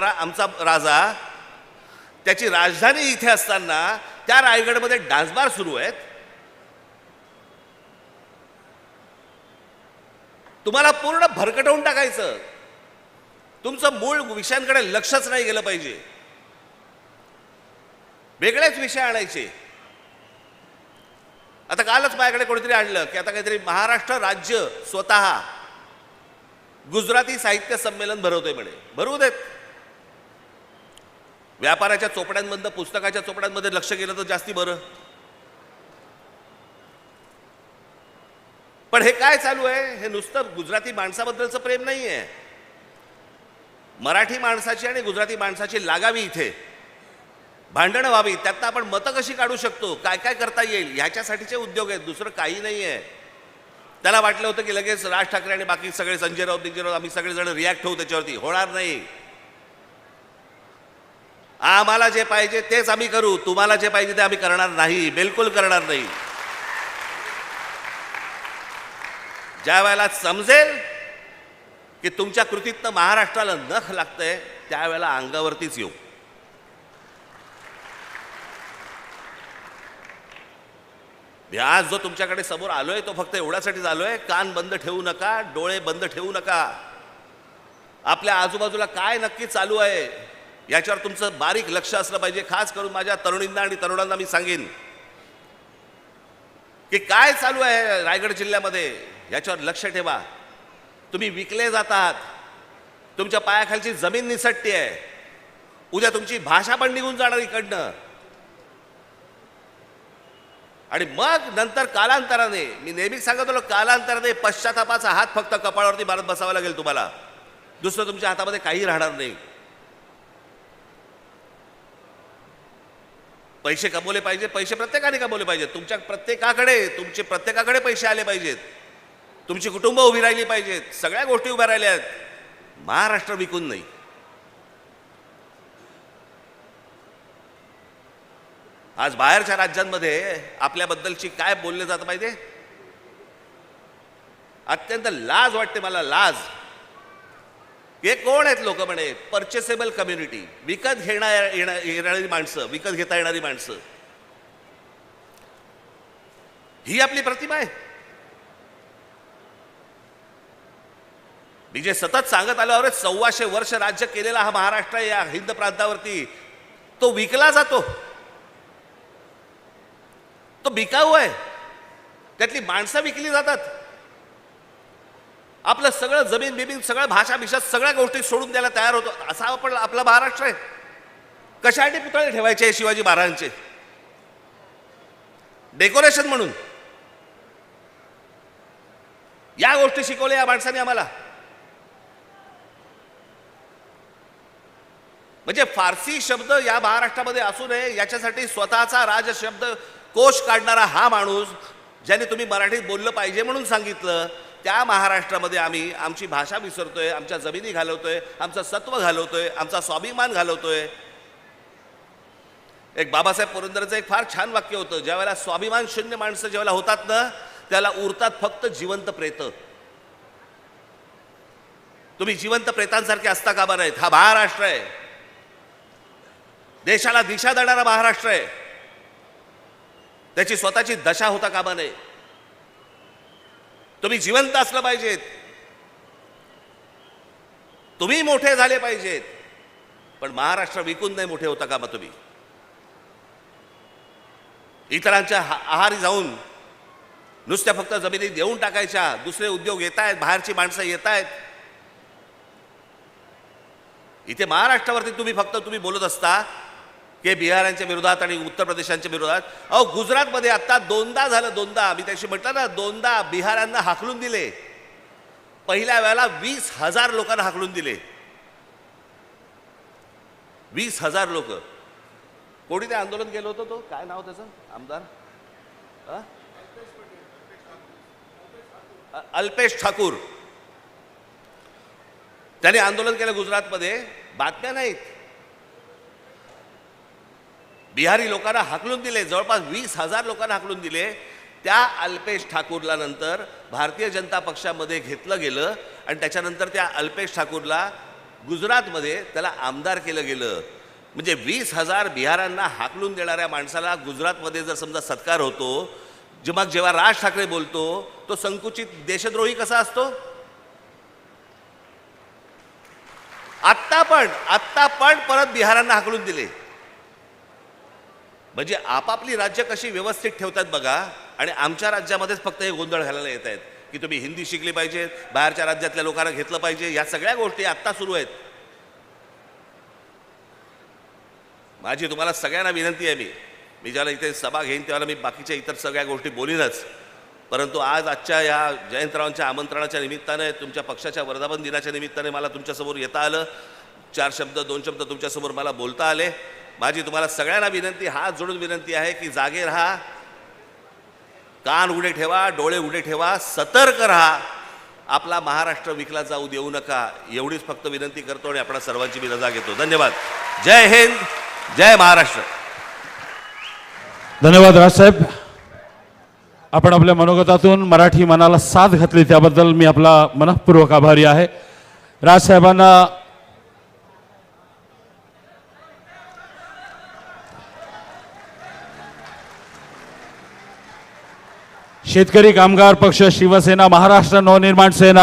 आमचा राजा त्याची राजधानी इथे असताना त्या रायगडमध्ये डान्सबार सुरू आहेत. तुम्हाला पूर्ण भरकटवून टाकायचं. तुमचं मूळ विषयांकडे लक्षच नाही गेलं पाहिजे. वेगळेच विषय आणायचे. आता कालच माझ्याकडे कोणीतरी आणलं की आता काहीतरी महाराष्ट्र राज्य स्वतः गुजराती साहित्य संमेलन भरवतोय म्हणे. भरवू देत. व्यापाराच्या चोपड्यांमधनं पुस्तकाच्या चोपड्यांमध्ये लक्ष गेलं तर जास्ती बरं. पण हे काय चालू आहे? हे नुसतं गुजराती माणसाबद्दलचं प्रेम नाही आहे मराठी माणसाची आणि गुजराती माणसाची लागावी इथे. भांडणं व्हावी. त्यातनं आपण मतं कशी काढू शकतो? काय काय करता येईल? ह्याच्यासाठीचे उद्योग आहेत. दुसरं काही नाही आहे त्याला वाटलं होतं की लगेच राज ठाकरे आणि बाकी सगळे संजय राऊत दिग्जय राऊत आम्ही सगळेजण रिॲक्ट होऊ त्याच्यावरती. होणार नाही. आम्हाला जे पाहिजे तेच आम्ही करू. तुम्हाला जे पाहिजे ते आम्ही करणार नाही. बिलकुल करणार नाही. ज्या वेळेला समजेल की तुमच्या कृतीतनं महाराष्ट्राला नख लागतंय त्यावेळेला अंगावरतीच येऊ. आज जो तुमच्याकडे समोर आलोय तो फक्त एवढ्यासाठीच आलोय कान बंद ठेवू नका डोळे बंद ठेवू नका. आपल्या आजूबाजूला काय नक्की चालू आहे? याच्यावर तुमचं बारीक लक्ष असलं पाहिजे खास करून माझ्या तरुणींना आणि तरुणांना मी सांगेन. की काय चालू आहे रायगड जिल्ह्यामध्ये? याच्यावर लक्ष ठेवा. तुम्ही विकले जातात. तुमच्या पायाखालची जमीन निसटते आहे. उद्या तुमची भाषा पण निघून जाणार इकडनं. आणि मग नंतर कालांतराने मी नेहमीच सांगत होतो कालांतराने पश्चातापाचा हात फक्त कपाळावरती मारत बसावा लागेल तुम्हाला. दुसरं तुमच्या हातामध्ये काही राहणार नाही. पैसे कमवले पाहिजे पैसे प्रत्येकाने कमवले पाहिजेत. तुमच्या प्रत्येकाकडे तुमचे प्रत्येकाकडे पैसे आले पाहिजेत. तुमची कुटुंब उभी राहिली पाहिजेत. सगळ्या गोष्टी उभ्या राहिल्या आहेत. महाराष्ट्र विकून नाही. आज बाहेरच्या राज्यांमध्ये आपल्याबद्दलची काय बोलले जात पाहिजे अत्यंत लाज वाटते मला लाज. हे कोण आहेत लोक म्हणे? परचेसेबल कम्युनिटी विकत घेणार येणारी माणसं विकत घेता येणारी माणसं. ही आपली प्रतिमा आहे. मी जे सतत सांगत आलो अरे सव्वाशे वर्ष राज्य केलेला हा महाराष्ट्र या हिंद प्रांतावरती तो विकला जातो. तो बिकाऊ आहे. त्यातली माणसं विकली जातात. आपलं सगळं जमीन बिमीन सगळं भाषा बिषा सगळ्या गोष्टी सोडून द्यायला तयार होतो. असा आपण आपला महाराष्ट्र आहे. कशासाठी पुतळे ठेवायचे शिवाजी महाराजांचे? डेकोरेशन म्हणून. या गोष्टी शिकवल्या या माणसाने आम्हाला. म्हणजे फारसी शब्द या महाराष्ट्रामध्ये असू नये याच्यासाठी स्वतःचा राज शब्द कोश काढणारा हा माणूस ज्याने तुम्ही मराठीत बोललं पाहिजे म्हणून सांगितलं त्या महाराष्ट्रामध्ये आम्ही आमची भाषा विसरतोय आमच्या जमिनी घालवतोय आमचं सत्व घालवतोय आमचा स्वाभिमान घालवतोय. एक बाबासाहेब पुरंदरचं एक फार छान वाक्य होतं ज्यावेळेला स्वाभिमान शून्य माणसं ज्यावेळेला होतात ना त्याला उरतात फक्त जिवंत प्रेत. तुम्ही जिवंत प्रेतांसारखे असता कामा नाहीत हा महाराष्ट्र आहे. देशाला दिशा देणारा महाराष्ट्र आहे. त्याची स्वतःची दशा होता कामा नये. तुम्ही जिवंत असलं पाहिजेत. तुम्ही मोठे झाले पाहिजेत. पण महाराष्ट्र विकून नाही मोठे होता मग तुम्ही. इतरांच्या आहारी जाऊन नुसत्या फक्त जमिनी देऊन टाकायच्या दुसरे उद्योग येत आहेत बाहेरची माणसं येत आहेत इथे महाराष्ट्रावरती तुम्ही फक्त तुम्ही बोलत असता की बिहारांच्या विरोधात आणि उत्तर प्रदेशांच्या विरोधात. अहो गुजरातमध्ये आत्ता दोनदा झालं दोनदा. मी त्याशी म्हटलं ना दोनदा बिहारांना हाकलून दिले. पहिल्या वेळेला वीस हजार लोकांना हाकलून दिले. वीस हजार लोक. कोणी ते आंदोलन केलं होतं तो? काय नाव त्याचं? आमदार? अल्पेश ठाकूर. त्याने आंदोलन केलं गुजरातमध्ये. बातम्या नाहीत. बिहारी लोकांना हाकलून दिले जवळपास वीस हजार लोकांना हाकलून दिले. त्या अल्पेश ठाकूरला नंतर भारतीय जनता पक्षामध्ये घेतलं गेलं आणि त्याच्यानंतर त्या अल्पेश ठाकूरला गुजरातमध्ये त्याला आमदार केलं गेलं. म्हणजे वीस हजार बिहारांना हाकलून देणाऱ्या माणसाला गुजरातमध्ये जर समजा सत्कार होतो मग जेव्हा राज ठाकरे बोलतो तो संकुचित देशद्रोही कसा असतो? आत्ता पण आत्ता पण परत बिहारांना हाकलून दिले. म्हणजे आपापली राज्य कशी व्यवस्थित ठेवतात बघा आणि आमच्या राज्यामध्येच फक्त हे गोंधळ घालायला येत आहेत की तुम्ही हिंदी शिकली पाहिजे बाहेरच्या राज्यातल्या लोकांना घेतलं पाहिजे या सगळ्या गोष्टी आत्ता सुरू आहेत. माझी तुम्हाला सगळ्यांना विनंती आहे मी. मी ज्याला इथे सभा घेईन त्यावेळेला मी बाकीच्या इतर सगळ्या गोष्टी बोलीनच. परंतु आज आजच्या या जयंतरावांच्या आमंत्रणाच्या निमित्ताने तुमच्या पक्षाच्या वर्धापन दिनाच्या निमित्ताने मला तुमच्यासमोर येता आलं. चार शब्द दोन शब्द तुमच्यासमोर मला बोलता आले. माझी तुम्हाला सगळ्यांना विनंती हात जोडून विनंती आहे की जागे राहा कान उडे ठेवा डोळे उडे ठेवा सतर्क राहा. आपला महाराष्ट्र विकला जाऊ देऊ नका एवढीच फक्त विनंती करतो आणि आपण सर्वांची मी रजा घेतो. धन्यवाद. जय हिंद जय महाराष्ट्र. धन्यवाद राजसाहेब. आपण आपल्या मनोगतातून मराठी मनाला साथ घातली त्याबद्दल मी आपला मनःपूर्वक आभारी आहे. राजसाहेबांना शेतकरी कामगार पक्ष शिवसेना महाराष्ट्र नवनिर्माण सेना